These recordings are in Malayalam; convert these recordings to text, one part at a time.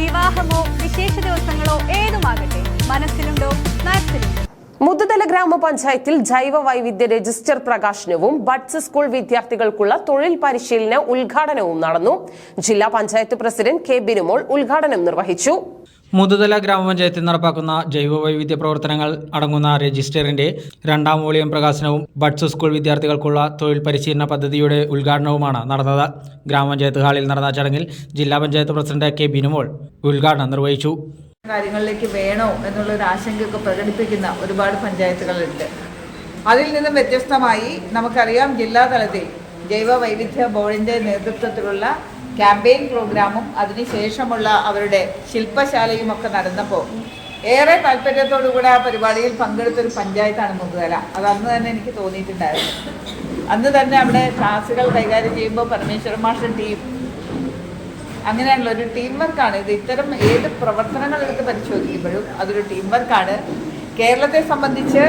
വിവാഹമോ വിശേഷ ദിവസങ്ങളോ ഏതുമാകട്ടെ മനസ്സിലുണ്ടോ മാക്സിലുണ്ടോ മുതുതല ഗ്രാമപഞ്ചായത്തിൽ ജൈവ വൈവിധ്യ രജിസ്റ്റർ പ്രകാശനവും ബഡ്സ് സ്കൂൾ വിദ്യാർത്ഥികൾക്കുള്ള തൊഴിൽ പരിശീലന ഉദ്ഘാടനവും നടന്നു. ജില്ലാ പഞ്ചായത്ത് പ്രസിഡന്റ് കെ ബിനുമോൾ ഉദ്ഘാടനം നിർവഹിച്ചു. മുതുതല ഗ്രാമപഞ്ചായത്തിൽ നടപ്പാക്കുന്ന ജൈവവൈവിധ്യ പ്രവർത്തനങ്ങൾ അടങ്ങുന്ന രജിസ്റ്ററിന്റെ രണ്ടാം വോളിയം പ്രകാശനവും ബഡ്സ് സ്കൂൾ വിദ്യാർത്ഥികൾക്കുള്ള തൊഴിൽ പരിശീലന പദ്ധതിയുടെ ഉദ്ഘാടനവുമാണ് നടന്നത്. ഗ്രാമപഞ്ചായത്ത് ഹാളിൽ നടന്ന ചടങ്ങിൽ ജില്ലാ പഞ്ചായത്ത് പ്രസിഡന്റ് കെ ബിനുമോൾ ഉദ്ഘാടനം നിർവഹിച്ചു. കാര്യങ്ങളിലേക്ക് വേണോ എന്നുള്ള ഒരു ആശങ്കയൊക്കെ പ്രകടിപ്പിക്കുന്ന ഒരുപാട് പഞ്ചായത്തുകളുണ്ട്. അതിൽ നിന്നും വ്യത്യസ്തമായി നമുക്കറിയാം ജില്ലാ തലത്തിൽ ജൈവ വൈവിധ്യ ബോർഡിന്റെ നേതൃത്വത്തിലുള്ള ക്യാമ്പയിൻ പ്രോഗ്രാമും അതിനുശേഷമുള്ള അവരുടെ ശില്പശാലയും ഒക്കെ നടന്നപ്പോൾ ഏറെ താല്പര്യത്തോടുകൂടെ ആ പരിപാടിയിൽ പങ്കെടുത്തൊരു പഞ്ചായത്താണ് മുതുകല. അത് അന്ന് തന്നെ എനിക്ക് തോന്നിയിട്ടുണ്ടായിരുന്നു. അന്ന് തന്നെ അവിടെ ക്ലാസ്സുകൾ കൈകാര്യം ചെയ്യുമ്പോൾ പരമേശ്വരൻ മാഷൻ ടീം അങ്ങനെയാണല്ലോ ഒരു ടീം വർക്കാണ്. ഇത് ഇത്തരം ഏത് പ്രവർത്തനങ്ങൾ എടുത്ത് പരിശോധിക്കുമ്പോഴും അതൊരു ടീം വർക്കാണ്. കേരളത്തെ സംബന്ധിച്ച്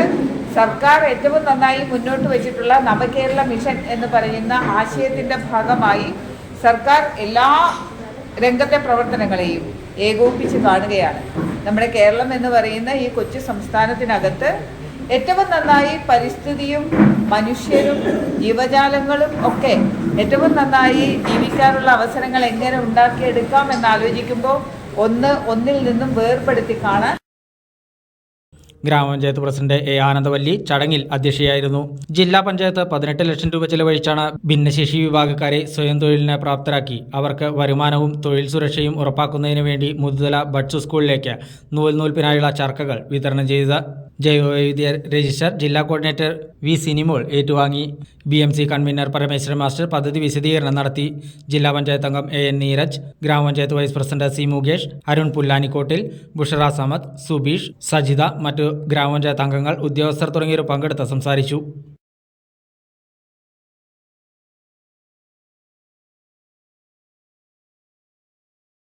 സർക്കാർ ഏറ്റവും നന്നായി മുന്നോട്ട് വെച്ചിട്ടുള്ള നവകേരള മിഷൻ എന്ന് പറയുന്ന ആശയത്തിന്റെ ഭാഗമായി സർക്കാർ എല്ലാ രംഗത്തെ പ്രവർത്തനങ്ങളെയും ഏകോപിപ്പിച്ച് കാണുകയാണ്. നമ്മുടെ കേരളം എന്ന് പറയുന്ന ഈ കൊച്ചു സംസ്ഥാനത്തിനകത്ത് ഏറ്റവും നന്നായി പരിസ്ഥിതിയും മനുഷ്യരും ജീവജാലങ്ങളും ഒക്കെ ഏറ്റവും നന്നായി ജീവിക്കാനുള്ള അവസരങ്ങൾ എങ്ങനെ ഉണ്ടാക്കിയെടുക്കാം എന്ന് ആലോചിക്കുമ്പോൾ ഒന്ന് ഒന്നിൽ നിന്നും വേർപെടുത്തി കാണാൻ ഗ്രാമപഞ്ചായത്ത് പ്രസിഡന്റ് എ ആനന്ദവല്ലി ചടങ്ങിൽ അധ്യക്ഷയായിരുന്നു. ജില്ലാ പഞ്ചായത്ത് പതിനെട്ട് ലക്ഷം രൂപ ചെലവഴിച്ചാണ് ഭിന്നശേഷി വിഭാഗക്കാരെ സ്വയം തൊഴിലിന് പ്രാപ്തരാക്കി. അവർക്ക് വരുമാനവും തൊഴിൽ സുരക്ഷയും ഉറപ്പാക്കുന്നതിന് വേണ്ടി മുതുതല ബഡ്സ് സ്കൂളിലേക്ക് നൂൽ നൂൽപ്പിനായുള്ള ചർക്കകൾ വിതരണം ചെയ്തത് ജൈവവൈവിധ്യ രജിസ്റ്റർ ജില്ലാ കോർഡിനേറ്റർ വി സിനിമോൾ ഏറ്റുവാങ്ങി. B M C convener Parameswaran master പദ്ധതി വിശദീകരണം നടത്തി. ജില്ലാ പഞ്ചായത്ത് അംഗം എ എൻ നീരജ് ഗ്രാമപഞ്ചായത്ത് vice president C Mukesh Arun Pullanikkottil Bushara Samad Subeesh Sajitha മറ്റു ഗ്രാമപഞ്ചായത്ത് അംഗങ്ങൾ ഉദ്യോഗസ്ഥർ തുടങ്ങിയവർ പങ്കെടുത്ത് സംസാരിച്ചു.